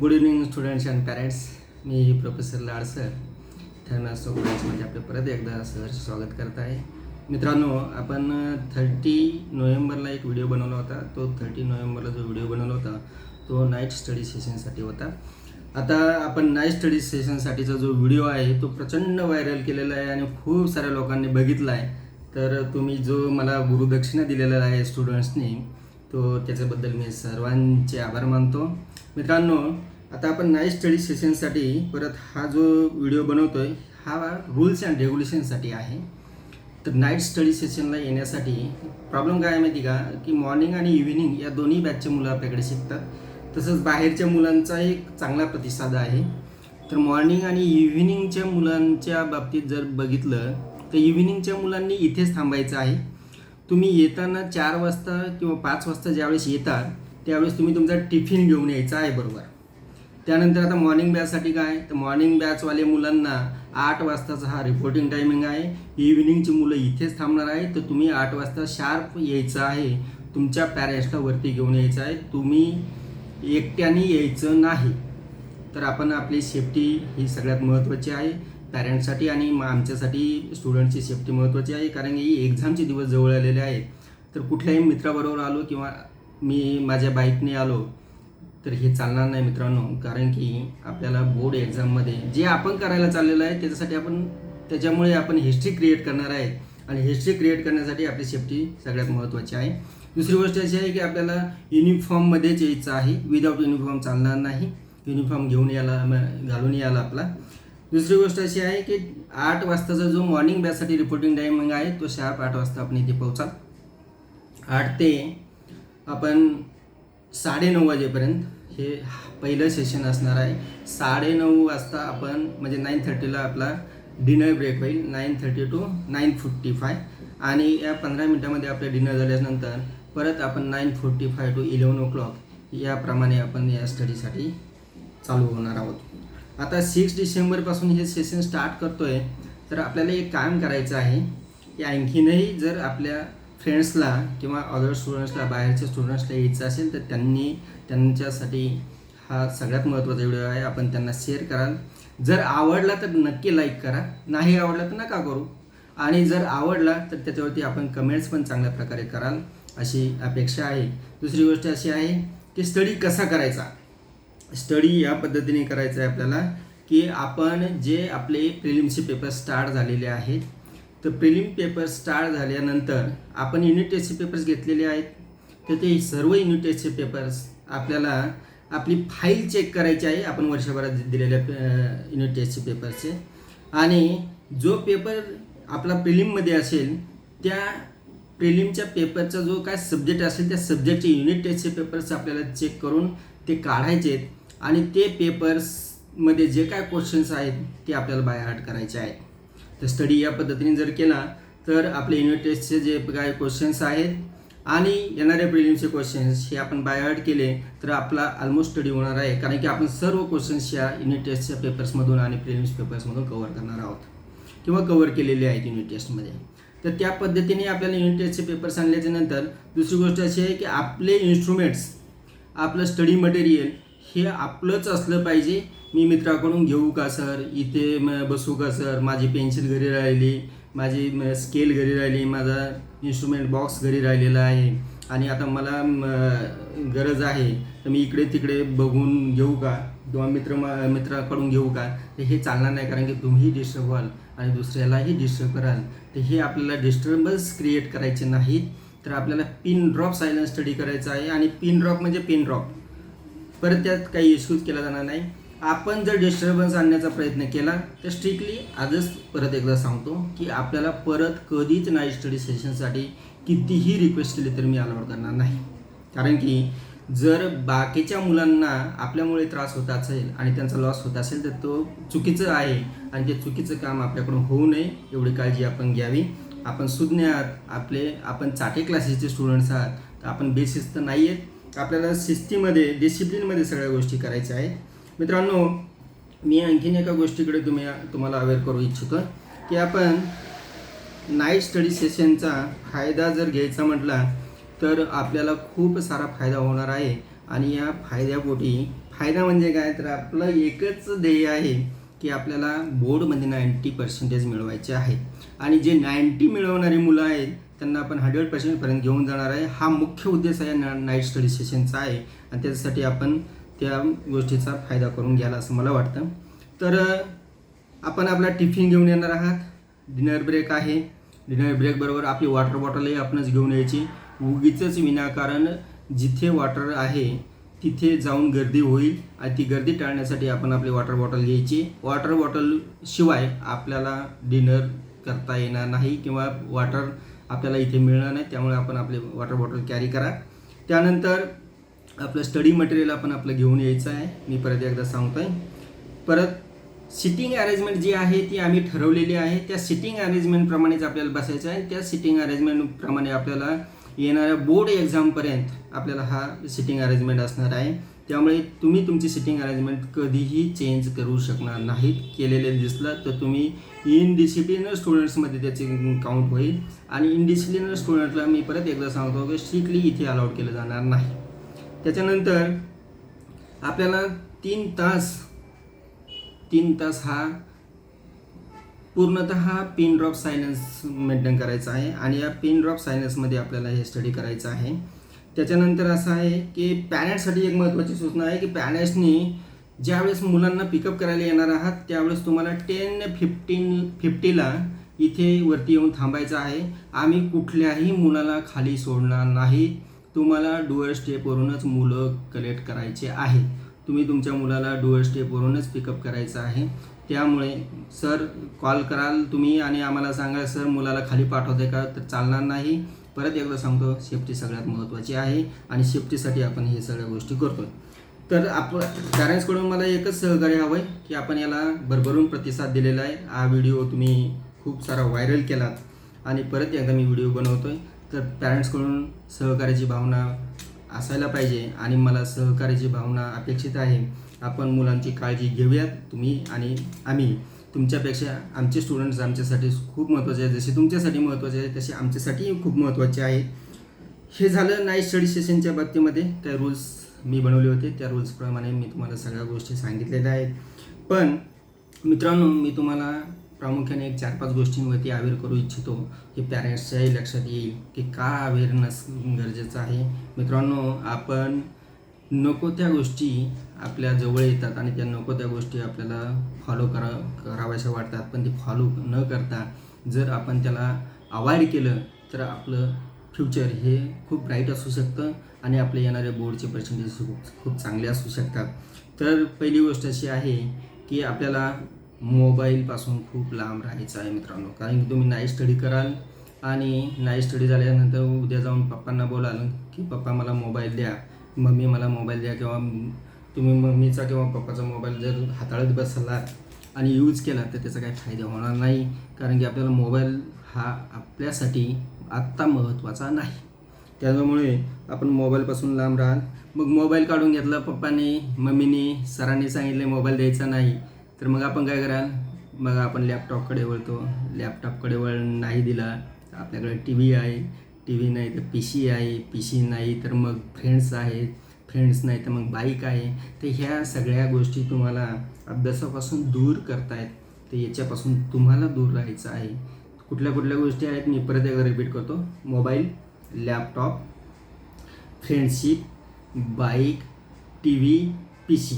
Good evening students and parents me professor Lad sir थर्मॅस्टो कॉलेजमध्ये आपले परत एकदा सहर्ष स्वागत करत आहे. मित्रांनो आपण थर्टी नोव्हेंबरला एक व्हिडिओ बनवला होता. तो थर्टी नोव्हेंबरला जो व्हिडिओ बनवला होता तो नाईट स्टडी सेशनसाठी होता. आता आपण नाईट स्टडी सेशनसाठीचा जो व्हिडिओ आहे तो प्रचंड व्हायरल केलेला आहे आणि खूप साऱ्या लोकांनी बघितला आहे. तर तुम्ही जो मला गुरुदक्षिणा दिलेला आहे स्टुडंट्सनी तो त्याच्याबद्दल मी सर्वांचे आभार मानतो. मित्रांनो आता आपण नाईट स्टडी सेशनसाठी परत हा जो व्हिडिओ बनवतो आहे हा रूल्स अँड रेग्युलेशनसाठी आहे. तर नाईट स्टडी सेशनला येण्यासाठी प्रॉब्लेम काय आहे माहिती का? की मॉर्निंग आणि इव्हिनिंग या दोन्ही बॅचचे मुलं आपल्याकडे शिकतात. तसंच बाहेरच्या मुलांचा एक चांगला प्रतिसाद आहे. तर मॉर्निंग आणि इव्हिनिंगच्या मुलांच्या बाबतीत जर बघितलं तर इव्हिनिंगच्या मुलांनी इथेच थांबायचं आहे. तुम्ही येताना चार वाजता किंवा पाच वाजता ज्यावेळेस येता त्यावेळेस तुम्ही तुमचा टिफिन घेऊन यायचा आहे बरोबर. त्यानंतर आता मॉर्निंग बॅचसाठी काय? तर मॉर्निंग बॅचवाले मुलांना आठ वाजताचा हा रिपोर्टिंग टायमिंग आहे. इव्हिनिंगची मुलं इथेच थांबणार आहे तर तुम्ही आठ वाजता शार्प यायचं आहे. तुमच्या पॅरेंट्सला वरती घेऊन यायचं आहे. तुम्ही एकट्याने यायचं नाही. तर आपण आपली सेफ्टी ही सगळ्यात महत्त्वाची आहे. पॅरेंट्ससाठी आणि मग आमच्यासाठी स्टुडंटची सेफ्टी महत्त्वाची आहे. कारण की एक्झामचे दिवस जवळ आलेले आहेत. तर कुठल्याही मित्राबरोबर आलो किंवा मी माझ्या बाईकने आलो तर हे चालणार नाही मित्रांनो. कारण की आपल्याला बोर्ड एक्झाममध्ये जे आपण करायला चाललेलं आहे त्याच्यासाठी आपण त्याच्यामुळे आपण हिस्ट्री क्रिएट करणार आहे. आणि हिस्ट्री क्रिएट करण्यासाठी आपली सेफ्टी सगळ्यात महत्त्वाची आहे. दुसरी गोष्ट अशी आहे की आपल्याला युनिफॉर्ममध्येच यायचं आहे. विदाऊट युनिफॉर्म चालणार नाही. युनिफॉर्म घेऊन यायला घालून यायला आपला. दुसरी गोष्ट अशी आहे की आठ वाजताचा जो मॉर्निंग बॅचसाठी रिपोर्टिंग टायमिंग आहे तो शार्प आठ वाजता आपण इथे पोहोचाल. आठ ते आपण साडेनऊ वाजेपर्यंत हे पहिलं सेशन असणार आहे. साडेनऊ वाजता आपण म्हणजे नाईन थर्टीला आपला डिनर ब्रेक होईल. Nine thirty to nine forty five आणि या पंधरा मिनटामध्ये आपलं डिनर झाल्यानंतर परत आपण nine forty five to eleven o'clock याप्रमाणे आपण या स्टडीसाठी चालू होणार आहोत. आता सिक्स डिसेंबरपासून हे सेशन स्टार्ट करतो आहे तर आपल्याला एक काम करायचं आहे की आणखीनही जर आपल्या फ्रेंड्सला किंवा अदर स्टुडंट्सला बाहेरच्या स्टुडंट्सला यायचं असेल तर त्यांनी त्यांच्यासाठी हा सगळ्यात महत्त्वाचा व्हिडिओ आहे. आपण त्यांना शेअर कराल. जर आवडला तर नक्की लाईक करा. नाही आवडला तर नका करू. आणि जर आवडला तर त्याच्यावरती आपण कमेंट्स पण चांगल्या प्रकारे कराल अशी अपेक्षा आहे. दुसरी गोष्ट अशी आहे की स्टडी कसा करायचा? स्टडी या पद्धतीने करायचं आहे आपल्याला की आपण जे आपले प्रिलिम्सचे पेपर स्टार्ट झालेले आहेत तर प्रिलिम पेपर स्टार्ट झाल्यानंतर आपण युनिट टेस्टचे पेपर्स घेतलेले आहेत. तर ते सर्व युनिट टेस्टचे पेपर्स आपल्याला आपली फाईल चेक करायची आहे आपण वर्षभरात दिलेल्या युनिट टेस्टचे पेपरचे आणि जो पेपर आपला प्रिलिममध्ये असेल त्या प्रिलिमच्या पेपरचा जो काय सब्जेक्ट असेल त्या सब्जेक्टचे युनिट टेस्टचे पेपर्स आपल्याला चेक करून ते काढायचे आहेत आणि ते पेपर्समध्ये जे काय क्वेश्चन्स आहेत ते आपल्याला बाय हार्ट करायचे आहेत. तर स्टडी या पद्धतीने जर केला तर आपले युनिट टेस्टचे जे काय क्वेश्चन्स आहेत आणि येणाऱ्या प्रिलिम्सचे क्वेश्चन्स हे आपण बाय हार्ट केले तर आपला ऑलमोस्ट स्टडी होणार आहे. कारण की आपण सर्व क्वेश्चन्स या युनिट टेस्टच्या पेपर्समधून आणि प्रिलिम्स पेपर्समधून कव्हर करणार आहोत. किंवा कव्हर केलेले आहेत युनिट टेस्टमध्ये तर त्या पद्धतीने आपल्याला युनिट टेस्टचे पेपर्स आणल्याच्या नंतर दुसरी गोष्ट अशी आहे की आपले इन्स्ट्रुमेंट्स आपलं स्टडी मटेरियल हे आपलंच असलं पाहिजे. मी मित्राकडून घेऊ का सर इथे म बसू का सर माझी पेन्सिल घरी राहिली माझी स्केल घरी राहिली माझा इन्स्ट्रुमेंट बॉक्स घरी राहिलेला आहे. आणि आता मला गरज आहे तर मी इकडे तिकडे बघून घेऊ का? किंवा मित्र मा- मित्राकडून घेऊ का? तर हे चालणार नाही कारण की तुम्ही डिस्टर्ब व्हाल आणि दुसऱ्यालाही डिस्टर्ब कराल. तर हे आपल्याला डिस्टर्बन्स क्रिएट करायचे नाहीत. तर आपल्याला पिन ड्रॉप सायलन्स स्टडी करायचा आहे आणि पिन ड्रॉप म्हणजे पिन ड्रॉप परत त्यात काही इश्यूज केला जाणार नाही. आपण जर डिस्टर्बन्स आणण्याचा प्रयत्न केला तर स्ट्रिक्टली आजच परत एकदा सांगतो की आपल्याला परत कधीच नाईट स्टडी सेशनसाठी कितीही रिक्वेस्ट केली तर मी अलाउड करणार नाही. कारण की जर बाकीच्या मुलांना आपल्यामुळे त्रास होत असेल आणि त्यांचा लॉस होत असेल तर तो चुकीचं आहे आणि ते चुकीचं काम आपल्याकडून होऊ नये एवढी काळजी आपण घ्यावी. आपण सुज्ञ आहात आपले आपण चाटे क्लासेसचे स्टुडंट्स आहात तर आपण बेसिस तर नाही आहेत आपल्याला शिस्तीमध्ये डिसिप्लिनमध्ये सगळ्या गोष्टी करायच्या आहेत. मित्रांनो मी आणखीन एका गोष्टीकडे तुम्ही तुम्हाला अवेअर करू इच्छितो की आपण नाईट स्टडी सेशनचा फायदा जर घ्यायचा म्हटला तर आपल्याला खूप सारा फायदा होणार आहे. आणि या फायद्यापोटी फायदा म्हणजे काय? तर आपलं एकच ध्येय आहे की आपल्याला बोर्डमध्ये नाईंटी पर्सेंटेज मिळवायचे आहे. आणि जे नाईंटी मिळवणारी मुलं आहेत त्यांना आपण हंड्रेड पर्सेंटपर्यंत घेऊन जाणार आहे. हा मुख्य उद्देश आहे ना नाईट स्टडी सेशनचा आहे. आणि त्याच्यासाठी आपण त्या गोष्टीचा फायदा करून घ्यायला असं मला वाटतं. तर आपण आपला टिफिन घेऊन येणार आहात. डिनर ब्रेक आहे. डिनर ब्रेकबरोबर आपली वॉटर बॉटलही आपणच घेऊन यायची. उगीचंच विनाकारण जिथे वॉटर आहे तिथे जाऊन गर्दी होईल आणि ती गर्दी टाळण्यासाठी आपण आपली वॉटर बॉटल घ्यायची. वॉटर बॉटल शिवाय आपल्याला डिनर करता येणार नाही किंवा वॉटर आपल्याला इथे मिळणार नाही त्यामुळे आपण आपले वॉटर बॉटल कॅरी करा. त्यानंतर आपलं स्टडी मटेरियल आपण आपलं घेऊन यायचं आहे. मी परत एकदा सांगतो आहे परत सिटिंग अरेंजमेंट जी आहे ती आम्ही ठरवलेली आहे. त्या सिटिंग अरेंजमेंटप्रमाणेच आपल्याला बसायचं आहे. त्या सिटिंग अरेंजमेंटप्रमाणे आपल्याला येणाऱ्या बोर्ड एक्झामपर्यंत आपल्याला हा सिटिंग अरेंजमेंट असणार आहे. त्यामुळे तुम्ही तुमची सिटिंग अरेंजमेंट कधीही चेंज करू शकणार नाहीत. केलेले दिसलं तर तुम्ही इनडिसिप्लिनर स्टुडंट्समध्ये त्याचे काउंट होईल. आणि इनडिसिप्लिनर स्टुडंटला मी परत एकदा सांगतो की स्ट्रिक्टली इथे अलाउड केलं जाणार नाही. त्याच्यानंतर आपल्याला तीन तास तीन तास हा पूर्णतः पिन ड्रॉप सायन्स मेंटेन करायचा आहे आणि या पिन ड्रॉप सायन्समध्ये आपल्याला हे स्टडी करायचं आहे. त्याच्यानंतर असं आहे की पॅरेंट्ससाठी एक महत्त्वाची सूचना आहे की पॅरेंट्सनी ज्यावेळेस मुलांना पिकअप करायला येणार आहात त्यावेळेस तुम्हाला टेन फिफ्टीन फिफ्टीला इथे वरती येऊन थांबायचं आहे. आम्ही कुठल्याही मुलाला खाली सोडणार नाही. तुम्हाला डुअर स्टेपवरूनच मुलं कलेक्ट करायचे आहे. तुम्ही तुमच्या मुलाला डुअर स्टेपवरूनच पिकअप करायचं आहे. त्यामुळे सर कॉल कराल तुम्ही आणि आम्हाला सांगा सर मुलाला खाली पाठवते का? तर चालणार नाही. परत एकदा सांगतो सेफ्टी सगळ्यात महत्त्वाची आहे आणि सेफ्टीसाठी आपण हे सगळ्या गोष्टी करतो तर आप पॅरेंट्सकडून मला एकच सहकार्य हवं आहे की आपण याला भरभरून प्रतिसाद दिलेला आहे. हा व्हिडिओ तुम्ही खूप सारा व्हायरल केलात आणि परत एकदा मी व्हिडिओ बनवतो आहे तर पॅरेंट्सकडून सहकार्याची भावना असायला पाहिजे आणि मला सहकार्याची भावना अपेक्षित आहे. आपण मुलांची काळजी घेऊयात तुम्ही आणि आम्ही तुमच्यापेक्षा आमचे स्टुडंट्स आमच्यासाठी खूप महत्त्वाचे आहेत. जसे तुमच्यासाठी महत्त्वाचे आहे तसे आमच्यासाठीही खूप महत्त्वाचे आहे. हे झालं नाईट स्टडी सेशनच्या बाबतीमध्ये. त्या रूल्स मी बनवले होते. त्या रूल्सप्रमाणे मी तुम्हाला सगळ्या गोष्टी सांगितलेल्या आहेत. पण मित्रांनो मी तुम्हाला प्रामुख्याने एक चार पाच गोष्टींवरती अवेअर करू इच्छितो. की पॅरेंट्सच्याही लक्षात येईल की का अवेअरनेस गरजेचं आहे. मित्रांनो आपण नको त्या गोष्टी आपल्या जवळ येतात आणि त्या नको त्या गोष्टी आपल्याला फॉलो करा कराव्याशा वाटतात. पण ते फॉलो न करता जर आपण त्याला अवॉइड केलं तर आपलं फ्युचर हे खूप ब्राईट असू शकतं आणि आपले येणारे बोर्डचे पर्सेंटेज खूप खूप चांगले असू शकतात. तर पहिली गोष्ट अशी आहे की आपल्याला मोबाईलपासून खूप लांब राहायचं आहे मित्रांनो. कारण की तुम्ही नाईट स्टडी कराल आणि नाईट स्टडी झाल्यानंतर उद्या जाऊन पप्पांना बोलाल की पप्पा मला मोबाईल द्या. मम्मी मला मोबाईल द्या किंवा तुम्ही मम्मीचा किंवा पप्पाचा मोबाईल जर हाताळत बसला आणि यूज केला तर त्याचा काही फायदा होणार नाही. कारण की आपल्याला मोबाईल हा आपल्यासाठी आत्ता महत्त्वाचा नाही. त्यामुळे आपण मोबाईलपासून लांब राहाल. मग मोबाईल काढून घेतला पप्पाने मम्मीने सरांनी सांगितले मोबाईल द्यायचा नाही. तर मग आपण काय कराल? मग आपण लॅपटॉपकडे वळतो. लॅपटॉपकडे वळ नाही दिला. आपल्याकडे टी व्ही आहे. टी व्ही नाही तर पी सी आहे पी सी नाही तर मग फ्रेंड्स आहेत फ्रेंड्स नाही तर मग बाईक आहे. तर ह्या सगळ्या गोष्टी तुम्हाला अभ्यासापासून दूर करतायत. तर याच्यापासून तुम्हाला दूर राहायचं आहे. कुठल्या कुठल्या गोष्टी आहेत मी परत एकदा रिपीट करतो. Mobile laptop friendship bike T V P C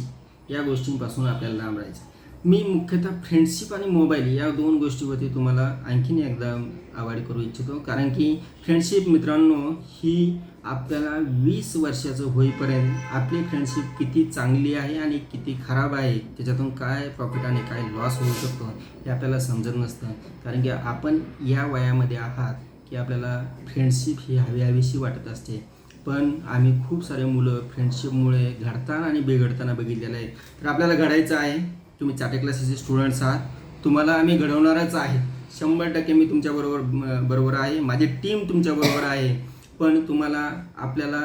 या गोष्टींपासून आपल्याला लांब राहायचं मी मुख्यतः फ्रेंडशिप आणि मोबाईल या दोन गोष्टीवरती तुम्हाला आणखीन एकदा अवॉइड करू इच्छितो. कारण की फ्रेंडशिप मित्रांनो ही आपल्याला वीस वर्षाचं होईपर्यंत आपली फ्रेंडशिप किती चांगली आहे आणि किती खराब आहे त्याच्यातून काय प्रॉफिट आणि काय लॉस होऊ शकतो हे आपल्याला समजत नसतं. कारण की आपण या वयामध्ये आहात की आपल्याला फ्रेंडशिप ही हवी हवीशी वाटत असते. पण आम्ही खूप सारे मुलं फ्रेंडशिपमुळे घडताना आणि बिघडताना बघितलेलं आहे. तर आपल्याला घडायचं आहे तुम्ही चाटे क्लासेसचे स्टुडंट्स आहात. तुम्हाला आम्ही घडवणारच आहे. शंभर टक्के मी तुमच्याबरोबर बरोबर आहे. माझी टीम तुमच्याबरोबर आहे. पण तुम्हाला आपल्याला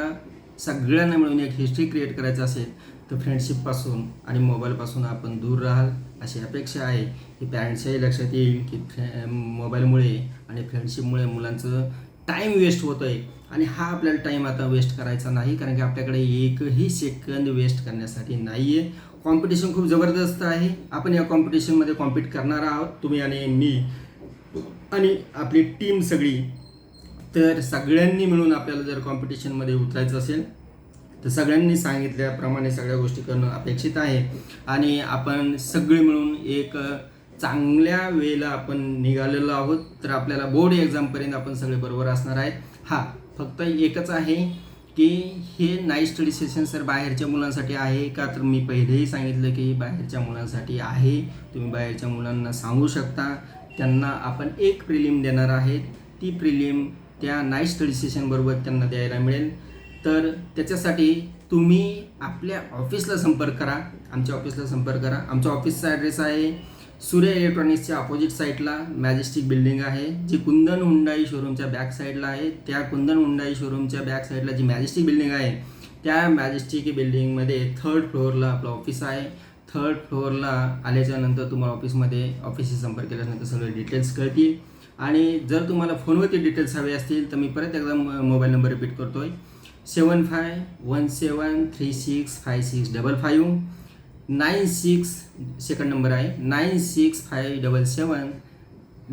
सगळ्यांना मिळून एक हिस्ट्री क्रिएट करायचं असेल तर फ्रेंडशिपपासून आणि मोबाईलपासून आपण दूर राहाल अशी अपेक्षा आहे. की पॅरेंट्सही लक्षात येईल की फ्रे मोबाईलमुळे आणि फ्रेंडशिपमुळे मुलांचं टाईम वेस्ट होतं आहे आणि हा आपल्याला टाईम आता वेस्ट करायचा नाही कारण की आपल्याकडे एकही सेकंद वेस्ट करण्यासाठी नाही आहे कॉम्पिटिशन खूप जबरदस्त आहे. आपण या कॉम्पिटिशनमध्ये कॉम्पीट करणार आहोत तुम्ही आणि मी. आणि आपली टीम सगळी. तर सगळ्यांनी मिळून आपल्याला जर कॉम्पिटिशनमध्ये उतरायचं असेल तर सगळ्यांनी सांगितल्याप्रमाणे सगळ्या गोष्टी करणं अपेक्षित आहे. आणि आपण सगळे मिळून एक चांगल्या वेळेला आपण निघालेलो आहोत तर आपल्याला बोर्ड एक्झामपर्यंत आपण सगळे बरोबर असणार आहेत. हा फक्त एकच आहे की हे नाईट स्टडी सेशन सर बाहेरच्या मुलांसाठी आहे का? तर मी पहिलेही सांगितलं की बाहेरच्या मुलांसाठी आहे. तुम्ही बाहेरच्या मुलांना सांगू शकता. त्यांना आपण एक प्रिलिम देणार आहेत. ती प्रिलिम त्या नाईट स्टडी सेशनबरोबर त्यांना द्यायला मिळेल. तर त्याच्यासाठी तुम्ही आपल्या ऑफिसला संपर्क करा. आमच्या ऑफिसला संपर्क करा. आमच्या ऑफिसचा ॲड्रेस आहे सूर्य इलेक्ट्रॉनिक्सच्या अपोजिट साईडला मॅजेस्टिक बिल्डिंग आहे. जी कुंदन हुंडाई शोरूमच्या बॅक साईडला आहे. त्या कुंदन हुंडाई शोरूमच्या बॅक साईडला जी मॅजेस्टिक बिल्डिंग आहे त्या मॅजेस्टिक बिल्डिंगमध्ये थर्ड फ्लोअरला आपलं ऑफिस आहे. थर्ड फ्लोअरला आल्याच्यानंतर तुम्हाला ऑफिसमध्ये ऑफिसशी संपर्क केल्यानंतर सगळे डिटेल्स कळतील. आणि जर तुम्हाला फोनवरती डिटेल्स हवे असतील तर मी परत एकदा मोबाईल नंबर रिपीट करतो आहे seven five one seven three six five six double five nine six second number आहे. Nine six five double seven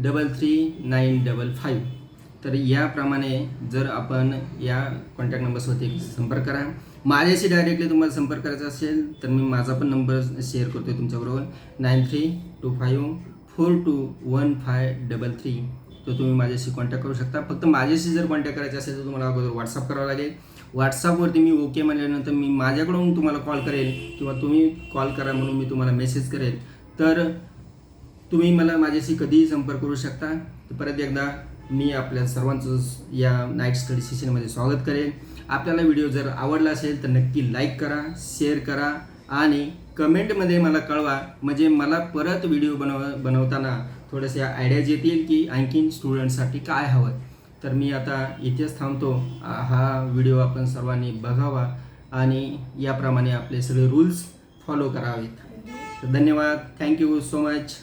double three nine double five तर याप्रमाणे जर आपण या कॉन्टॅक्ट नंबर्सवरती संपर्क करा. माझ्याशी डायरेक्टली तुम्हाला संपर्क करायचा असेल तर मी माझा पण नंबर शेअर करतो आहे तुमच्याबरोबर. Nine three two five four two one five double three तो तुम्ही माझ्याशी कॉन्टॅक्ट करू शकता. फक्त माझ्याशी जर कॉन्टॅक्ट करायचा असेल तर तुम्हाला अगोदर व्हॉट्सअप करावं लागेल. व्हॉट्सअपवरती मी ओके म्हणल्यानंतर मी माझ्याकडून तुम्हाला कॉल करेल किंवा तुम्ही कॉल करा म्हणून मी तुम्हाला मेसेज करेल. तर तुम्ही मला माझ्याशी कधीही संपर्क करू शकता. तर परत एकदा मी आपल्या सर्वांचं या नाईट स्टडी सेशनमध्ये स्वागत करेन आपल्याला व्हिडिओ जर आवडला असेल तर नक्की लाईक करा शेअर करा आणि कमेंटमध्ये मला कळवा. म्हणजे मला परत व्हिडिओ बनव बनवताना थोड्याशा आयडियाज येतील की आणखीन स्टुडंटसाठी काय हवं. तर मी आता इथेच थांबतो. हा व्हिडिओ आपण सर्वांनी बघावा आणि याप्रमाणे आपले सगळे रूल्स फॉलो करावेत. धन्यवाद. Thank you so much